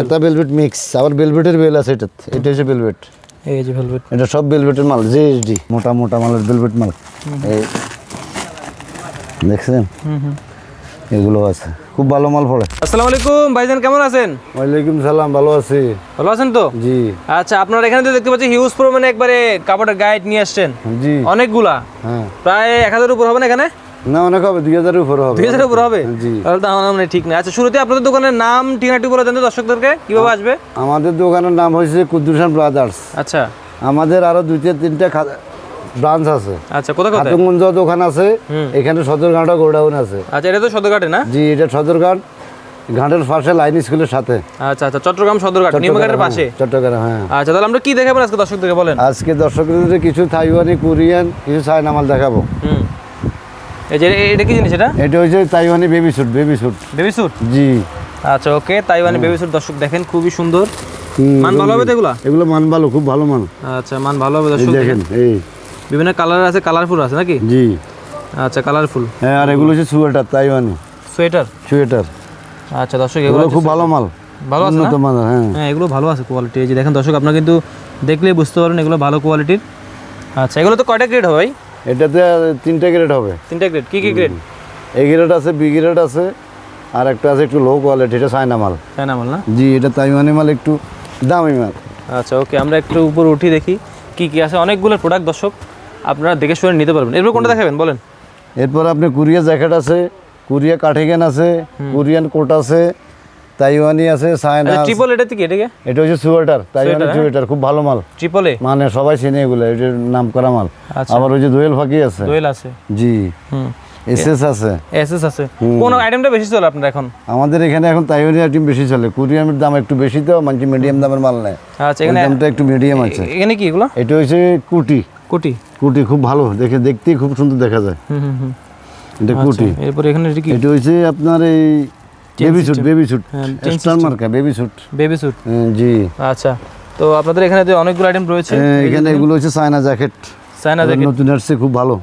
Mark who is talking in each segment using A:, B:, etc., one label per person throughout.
A: এটা velvet mix আবার ভেলভেটের bell আছে এটা এটা হচ্ছে ভেলভেট
B: এই যে ভেলভেট
A: এটা সব ভেলভেটের মাল জিএসডি মোটা মোটা মালের ভেলভেট মাল। এই দেখছেন?
B: হুম হুম।
A: এগুলো আছে। খুব ভালো মাল পড়ে।
B: আসসালামু আলাইকুম ভাইজান কেমন আছেন?
A: ওয়ালাইকুম সালাম ভালো আছি।
B: ভালো আছেন তো?
A: জি।
B: আচ্ছা আপনার এখানে তো দেখতে পাচ্ছি হিউজ পরিমাণে একবারে কাপড়ের গাইড নিয়ে আসছেন।
A: জি।
B: অনেকগুলা।
A: হ্যাঁ।
B: প্রায় এক হাজারের উপর হবে না এখানে?
A: না অনেক হবে দুই হাজারের উপরে হবে।
B: দুই হাজারের উপর হবে?
A: জি।
B: তাহলে তো আমার ঠিক না আচ্ছা শুরুতে আপনাদের দোকানের নাম ঠিকানাটি বলে দেন দর্শকদেরকে কীভাবে আসবে?
A: আমাদের দোকানের নাম হয়েছে কুদ্দুসান ব্রাদার্স।
B: আচ্ছা।
A: আমাদের আরও দুইটা তিনটা ব্রাঞ্চ আছে।
B: আচ্ছা কোথায় কোথায়?
A: খাতুনগঞ্জ দোকান আছে এখানে সদরঘাটা গোডাউন আছে।
B: আচ্ছা এটা তো সদরঘাটে না?
A: জি এটা সদরঘাট। ঘাটের পাশে লাইন স্কুলের সাথে।
B: আচ্ছা আচ্ছা চট্টগ্রাম সদরঘাট নিমঘাটের পাশে?
A: চট্টগ্রাম হ্যাঁ।
B: আচ্ছা তাহলে আমরা কি দেখাবেন আজকে দর্শকদেরকে বলেন?
A: আজকে দর্শকদের কিছু তাইওয়ানি কোরিয়ান কিছু চায়না মাল দেখাবো।
B: হুম। এই যে এটা কি জিনিস এটা?
A: এটা হচ্ছে তাইওয়ানি baby suit baby suit
B: baby suit
A: জি।
B: আচ্ছা ওকে তাইওয়ানি বেবি স্যুট দর্শক দেখেন খুবই সুন্দর। মান ভালো হবে তো এগুলা?
A: এগুলো মান ভালো খুব ভালো মান।
B: আচ্ছা মান ভালো হবে দর্শক
A: দেখেন। এই।
B: বিভিন্ন কালার আছে কালারফুল আছে নাকি?
A: জি।
B: আচ্ছা কালারফুল।
A: হ্যাঁ আর এগুলো হচ্ছে সোয়েটার তাইওয়ানি।
B: সোয়েটার?
A: সোয়েটার।
B: আচ্ছা দর্শক
A: এগুলো খুব ভালো মাল।
B: ভালো আছে না?
A: উন্নত মানের হ্যাঁ।
B: হ্যাঁ এগুলো ভালো আছে কোয়ালিটি এই যে দেখেন দর্শক আপনারা কিন্তু দেখলেই বুঝতে পারবেন এগুলো ভালো কোয়ালিটির আচ্ছা এগুলো তো কয়টা গ্রেড হবে ভাই?
A: এটাতে তিনটে গ্রেড হবে।
B: তিনটা গ্রেড কি কি গ্রেড
A: এ গ্রেড আছে বি গ্রেড আছে আর একটা আছে একটু লো কোয়ালিটি এটা চায়না মাল।
B: তাই না বল না?
A: জি এটা তাইওয়ানি মাল একটু দামি মাল।
B: আচ্ছা ওকে আমরা একটু উপর উঠি দেখি কি কি আছে। অনেকগুলো প্রোডাক্ট দর্শক আপনারা দেখে শুনে নিতে পারবেন। এরপর কোনটা দেখাবেন বলেন।
A: এরপর আপনি কুরিয়া জ্যাকেট আছে কুরিয়া কাঠিগান আছে কোরিয়ান কোট আছে তাইওয়ানি আছে চায়না।
B: ট্রিপল এটা কি এটাকে?
A: এটা হচ্ছে সোয়েটার তাইওয়ানি
B: হ্যাঁ?
A: সোয়েটার খুব ভালো মাল।
B: ট্রিপলে
A: মানে সবাই চিনে এগুলো এটার নাম করা মাল।
B: আচ্ছা।
A: আবার ওই যে দোয়েল ফাঁকি আছে।
B: দোয়েল আছে।
A: জি। এসএস আছে।
B: এসএস আছে। কোন আইটেমটা বেশি চলে আপনার এখন?
A: আমাদের এখানে এখন তাইওয়ানি আইটেম বেশি চলে। কোরিয়ানের দাম একটু বেশি তো মানে মিডিয়াম দামের মাল নেয়।
B: আচ্ছা এখানে
A: দামটা একটু মিডিয়াম আছে।
B: এখানে কি এগুলো?
A: এটা হচ্ছে কুটি।
B: কোটি?
A: কুটি খুব ভালো দেখে দেখতেই খুব সুন্দর দেখা যায়।
B: হুম হুম হুম।
A: এটা কুটি।
B: এরপর এখানে এটা কি?
A: এটা হচ্ছে আপনার এই বেবি স্যুট বেবি স্যুট
B: হ্যাঁ, chain
A: স্টার মার্কা বেবি স্যুট
B: বেবি স্যুট
A: জি।
B: আচ্ছা তো আপনাদের এখানে যে অনেকগুলো আইটেম রয়েছে
A: হ্যাঁ, এখানে এগুলো হচ্ছে চায়না জ্যাকেট
B: চায়না জ্যাকেট
A: নতুন আসছে খুব ভালো।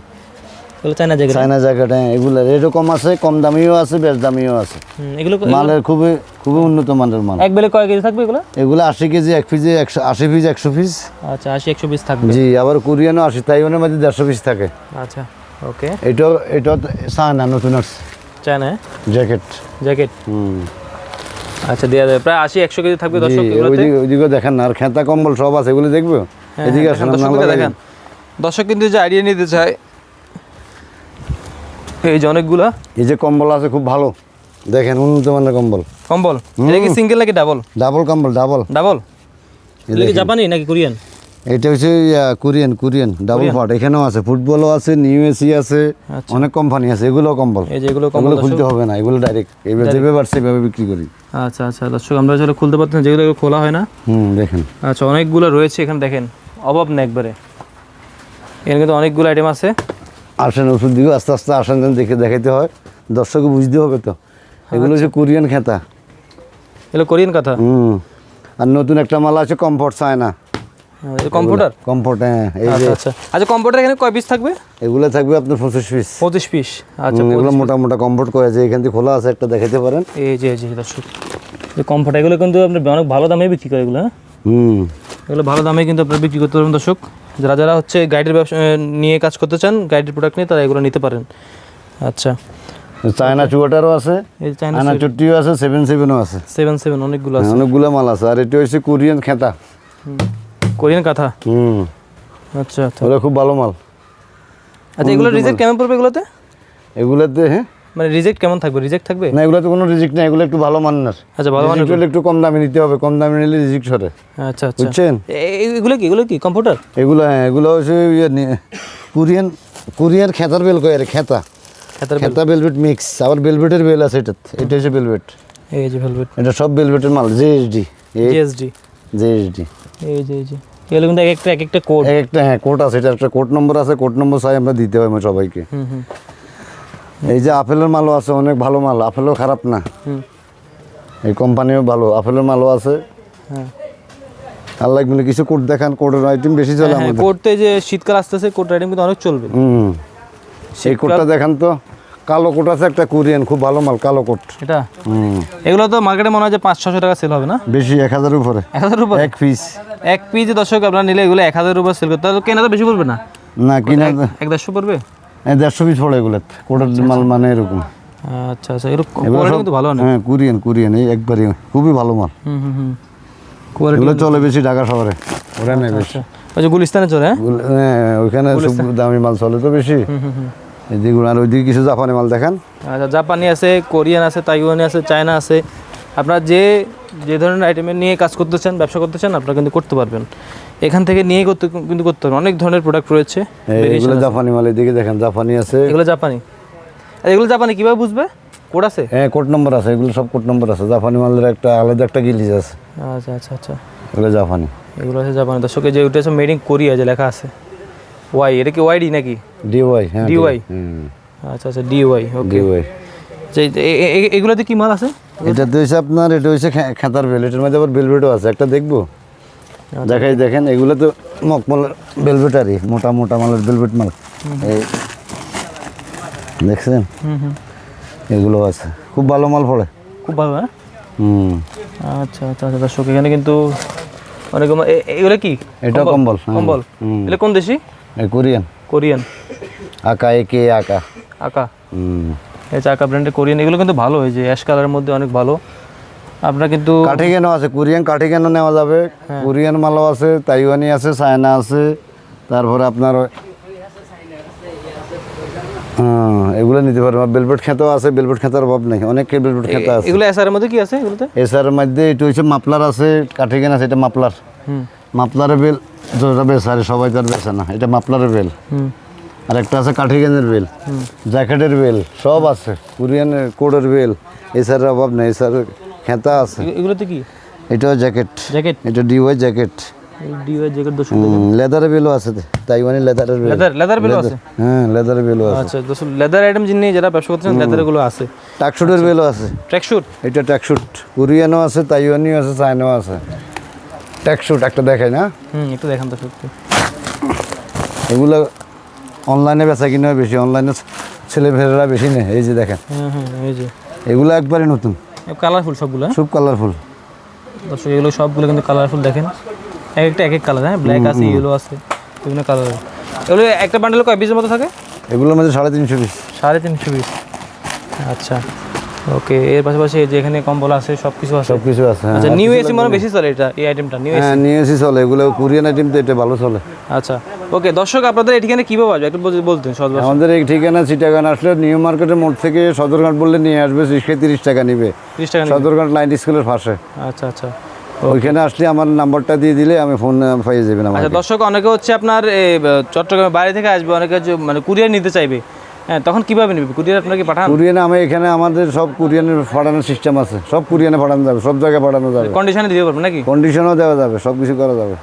B: চায়না জ্যাকেট
A: চায়না জ্যাকেট হ্যাঁ এগুলো রেটও কম আছে কম দামিও আছে বেশ দামিও আছে।
B: এগুলো
A: মালের খুবই খুবই উন্নত মানের মাল।
B: এক বেলে কয় কেজি থাকবে এগুলো?
A: এগুলো আশি কেজি এক পিসে একশো আশি পিস একশো পিস
B: আচ্ছা আশি একশো পিস থাকবে।
A: জি আবার কোরিয়ানও আশি তাইওয়ানের মধ্যে দেড়শো পিস থাকে।
B: আচ্ছা ওকে
A: এটাও এটাও চায়না নতুন আসছে।
B: China
A: jacket.
B: জ্যাকেট?
A: হুম।
B: আচ্ছা দেওয়া যাবে। প্রায় আশি একশো কেজি থাকবে দর্শক
A: ওইদিকে দেখেন না আর খেতা কম্বল সব আছে এগুলো দেখবে?
B: হ্যাঁ,
A: এদিকে
B: হ্যাঁ,
A: আসেন
B: দর্শকদেরকে
A: লাগাই
B: দেখেন। দর্শক কিন্তু যে আইডিয়া নিতে চায়। এই যে অনেকগুলা।
A: এই যে কম্বল আছে খুব ভালো। দেখেন উন্নত মানের কম্বল।
B: কম্বল? এটা কি সিঙ্গেল নাকি ডাবল
A: ডাবল কম্বল ডাবল
B: ডাবল এটা কি জাপানি নাকি কোরিয়ান?
A: এটা হচ্ছে কোরিয়ান কোরিয়ান ডাবল পার্ট এখানেও আছে ফুটবলও আছে নিউ এসি আছে
B: আচ্ছা।
A: অনেক কোম্পানি আছে এগুলো কম্বল।
B: এই যে এগুলো কম্বল
A: খুলতে হবে না এগুলো ডাইরেক্ট এবার যেভাবে পারছে সেভাবে বিক্রি করি।
B: আচ্ছা আচ্ছা দর্শক আমরা আসলে খুলতে পারতেন যেগুলো খোলা হয় না।
A: হুম দেখেন।
B: আচ্ছা অনেকগুলো রয়েছে এখানে দেখেন অভাব না একবারে। এখানে কিন্তু অনেকগুলো আইটেম আছে।
A: আসেন ওষুধ দিকে আস্তে আস্তে আসেন যেন দেখে দেখাইতে হয়। দর্শকে বুঝতে হবে তো। এগুলো হচ্ছে কোরিয়ান খেতা।
B: এগুলো কোরিয়ান কথা?
A: হুম। আর নতুন একটা মাল আছে কমফোর্ট চায়না
B: কম্পিউটার
A: হ্যাঁ এই যে
B: আচ্ছা আচ্ছা। আচ্ছা কম্পিউটার এখানে কয় পিস থাকবে?
A: এগুলো থাকবে আপনার পঁচিশ পিস
B: পঁচিশ পিস আচ্ছা
A: এগুলো মোটা মোটা কমফোর্ট করে আছে এখান থেকে খোলা আছে একটা দেখাতে পারেন।
B: এই যে এই যে দর্শক এই কমফোর্ট এগুলো কিন্তু আপনি অনেক ভালো দামে বিক্রি করে এগুলো হ্যাঁ?
A: হুম।
B: এগুলো ভালো দামে কিন্তু আপনারা বিক্রি করতে পারবেন দর্শক। যারা যারা হচ্ছে গাইডের ব্যবসা নিয়ে কাজ করতে চান গাইডের প্রোডাক্ট নিয়ে তারা এগুলো নিতে পারেন। আচ্ছা।
A: চায়না চুয়াটারও আছে
B: এই চাইনা
A: আনা আছে সেভেন সেভেনও আছে।
B: সেভেন সেভেন অনেকগুলো আছে।
A: হ্যাঁ, অনেকগুলো মাল আছে আর এটা হচ্ছে কোরিয়ান খেতা।
B: কোরিয়ান কাঁথা?
A: হুম।
B: আচ্ছা আচ্ছা।
A: ওগুলো খুব ভালো মাল।
B: আচ্ছা এগুলো রিজেক্ট কেমন পড়বে এগুলোতে?
A: এগুলোতে হ্যাঁ?
B: মানে রিজেক্ট কেমন থাকবে? রিজেক্ট থাকবে?
A: না এগুলোতে কোনো রিজিক নেই এগুলো একটু ভালো মানের।
B: আচ্ছা ভালো মানে
A: হলে একটু কম দামে নিতে হবে কম দামে নিলে রিজিক সরে।
B: আচ্ছা আচ্ছা।
A: বুঝছেন?
B: এগুলো কি? এগুলো কি? কম্পিউটার
A: এগুলো হ্যাঁ এগুলো কোরিয়ান কোরিয়ার খেতার বেল কয়ে খেতা।
B: হাতের
A: খেতা বেলভেট মিক্স আবার বেলভেটের বেল আছে এটা এটা হচ্ছে বেলভেট
B: এই যে ভেলভেট
A: এটা সব বেলভেটের মাল জিএসডি
B: জিএসডি
A: জিএসডি
B: এই যে এই যে। এগুলো কিন্তু এক একটা এক একটা কোড
A: এক একটা হ্যাঁ কোড আছে এটা একটা কোড নম্বর আছে কোড নম্বর চাই আমরা দিতে হয় সবাইকে। এই যে আপেলের মালও আছে অনেক ভালো মাল আপেলও খারাপ না। এই কোম্পানিও ভালো আপেলের মালও আছে।
B: হ্যাঁ।
A: আর লাগবে কিছু কোড দেখান কোডের আইটেম বেশি চলে আমাদের।
B: কোডতে যে শীতকাল আসতেছে কোড রাইডিং কিন্তু অনেক চলবে।
A: হুম। সেই কোডটা দেখান তো। কালো কোট আছে একটা কোরিয়ান খুব ভালো মাল কালো কোট।
B: এটা?
A: হুম।
B: এগুলো তো মার্কেটে মনে হয় যে পাঁচ ছশো টাকা সেল হবে না?
A: বেশি এক হাজার উপরে।
B: এক হাজার উপর?
A: এক পিস
B: এক পিস দর্শক আপনারা নিলে এগুলো এক হাজার উপরে সেল করতে তাহলে কেনা তো বেশি পড়বে না?
A: না কিনা
B: এক দেড়শো পড়বে?
A: দেড়শো পিস পড়ে এগুলো। কোটের মাল মানে এরকম।
B: আচ্ছা আচ্ছা এগুলো কিন্তু ভালো না
A: হ্যাঁ কোরিয়ান কোরিয়ান এই একবারই খুবই ভালো মাল।
B: হুম হুম হুম।
A: এগুলো চলে বেশি ঢাকা শহরে। ওরা নেই বেশি।
B: ওই যে গুলিস্তানে চলে হ্যাঁ?
A: হ্যাঁ ওইখানে দামি মাল চলে তো বেশি।
B: হুম হুম।
A: এদিকে আর ওইদিকে কিছু জাপানি মাল দেখান।
B: আচ্ছা জাপানি আছে কোরিয়ান আছে তাইওয়ানি আছে চায়না আছে। আপনারা যে যে ধরনের আইটেমের নিয়ে কাজ করতে চান ব্যবসা করতে চান আপনারা কিন্তু করতে পারবেন। এখান থেকে নিয়ে করতে কিন্তু করতে পারবেন। অনেক ধরনের প্রোডাক্ট রয়েছে
A: এই- এগুলো জাপানি মাল এদিকে দেখেন জাপানি আছে।
B: এগুলো জাপানি। আর এগুলো জাপানি কীভাবে বুঝবে? কোড আছে?
A: হ্যাঁ কোড নম্বর আছে এগুলো সব কোড নম্বর আছে। জাপানি মালের একটা আলাদা একটা গিলিজ আছে।
B: আচ্ছা আচ্ছা আচ্ছা।
A: এগুলো জাপানি।
B: এগুলো আছে জাপানি। দর্শকে যে ওটা আছে মেড ইন কোরিয়া যে লেখা আছে। ওয়াই এটা কি ওয়াইডি নাকি?
A: ডিওয়াই হ্যাঁ? হুম।
B: আচ্ছা আচ্ছা ডিওয়াই ওকে।
A: ডিওয়াই
B: এগুলোতে কি মাল আছে?
A: এটাতে হয়েছে আপনার এটা হয়েছে খে- খেতার এটার মধ্যে আবার বেলভেটও আছে একটা দেখব? দেখাই দেখেন এগুলো তো মকমলের বেলভেটারই মোটা মোটা মালের বেলভেট মাল। এই দেখছেন?
B: হুম হুম।
A: এগুলো আছে। খুব ভালো মাল পড়ে।
B: খুব ভালো হ্যাঁ?
A: হুম।
B: আচ্ছা আচ্ছা আচ্ছা দর্শক এখানে কিন্তু অনেক এ- এগুলো কি?
A: এটা কম্বল? হ্যাঁ।
B: কম্বল?
A: হুম।
B: এগুলো কোন দেশি?
A: কোরিয়ান।
B: কোরিয়ান
A: আকা একে আকা
B: আকা
A: হুম
B: এই চাকা ব্র্যান্ডের কোরিয়ান এগুলো কিন্তু ভালো যে অ্যাশ কালারের মধ্যে অনেক ভালো। আপনারা কিন্তু
A: কাঠি কেন আছে কোরিয়ান কাঠি কেন নেওয়া যাবে। কোরিয়ান মালও আছে তাইওয়ানি আছে চায়না আছে তারপরে আপনার হ্যাঁ, এগুলো নিতে পারবে বেলভেট খেতেও আছে বেলভেট খেতার অভাব নেই। অনেক বেলভেট খেতে আছে।
B: এগুলো এসআর মধ্যে কি আছে এগুলোতে?
A: এছাড়ার মধ্যে এটা হচ্ছে মাপলার আছে কাঠি কেন আছে এটা মাপলার
B: হুম।
A: মাপলারের বেল যেটা বেছে আর সবাই তার বেছে না এটা মাপলারের বেল আর একটা আছে কাঠিগেনের বেল জ্যাকেটের বেল সব আছে। কোরিয়ানের কোডের বেল এছাড়া অভাব নেই এছাড়া খেতা আছে।
B: এগুলোতে কি?
A: এটাও জ্যাকেট।
B: জ্যাকেট?
A: এটা ডিওয়াই জ্যাকেট।
B: ডিওয়াই জ্যাকেট
A: লেদারের বেলও আছে তাইওয়ানি লেদারের বেল
B: লেদার লেদার বেলও আছে?
A: হ্যাঁ লেদারের বেলও আছে।
B: আচ্ছা লেদার আইটেম যিনি যারা ব্যবসা করতেছেন লেদারগুলো আছে।
A: টাকশুটের বেলও আছে।
B: ট্র্যাকশুট
A: এটা ট্যাকশুট কোরিয়ানও আছে তাইওয়ানিও আছে চায়নাও আছে। ট্যাকশুট একটা দেখাই না?
B: হুম একটু দেখান দর্শক
A: এগুলো অনলাইনে বেচা কিনে হয় বেশি অনলাইনে ছেলে ফেলেরা বেশি নেই এই যে দেখেন।
B: হ্যাঁ হ্যাঁ এই যে।
A: এগুলো একবারে নতুন।
B: কালারফুল সবগুলো হ্যাঁ?
A: খুব কালারফুল
B: দর্শক এগুলো সবগুলো কিন্তু কালারফুল দেখেন। এক একটা এক এক কালার হ্যাঁ? ব্ল্যাক আছে ইয়েলো আছে বিভিন্ন কালার এগুলো একটা বান্ডেল কয় পিসের মতো থাকে?
A: এগুলোর মধ্যে সাড়ে তিনশো পিস
B: সাড়ে তিনশো পিস আচ্ছা। ওকে এর পাশাপাশি যে এখানে কম্বল আছে সব কিছু আছে?
A: সব কিছু আছে হ্যাঁ।
B: আচ্ছা নিউ এসি মানে বেশি চলে এটা এই আইটেমটা নিউ
A: হ্যাঁ নিয়ে এসি চলে এগুলো কোরিয়ান আইটেম তো এটা ভালো চলে।
B: আচ্ছা ওকে দর্শক আপনাদের এখানে কীভাবে আসবে একটু বল- বলতেন সদর
A: আমাদের এই ঠিকানা চিটাগান আসলে নিউ মার্কেটের মোড় থেকে সদরঘাট বললে নিয়ে আসবে রিক্সা তিরিশ টাকা নিবে।
B: তিরিশ টাকা
A: সদরঘাট লাইন স্কুলের পাশে।
B: আচ্ছা আচ্ছা।
A: ওইখানে আসলে আমার নাম্বারটা দিয়ে দিলে আমি ফোন পাইয়ে যাবেন
B: আচ্ছা দর্শক অনেকে হচ্ছে আপনার চট্টগ্রামের বাইরে থেকে আসবে অনেকে মানে কুরিয়ার নিতে চাইবে। হ্যাঁ তখন কীভাবে নেবে? কুরিয়ার আপনাকে পাঠান।
A: কুরিয়ানে আমি এখানে আমাদের সব কুরিয়ানের পাঠানোর সিস্টেম আছে। সব কুরিয়ানে পাঠানো যাবে সব জায়গায় পাঠানো যাবে।
B: কন্ডিশনে দিতে পারবেন নাকি?
A: কন্ডিশনও দেওয়া যাবে সব কিছু করা যাবে।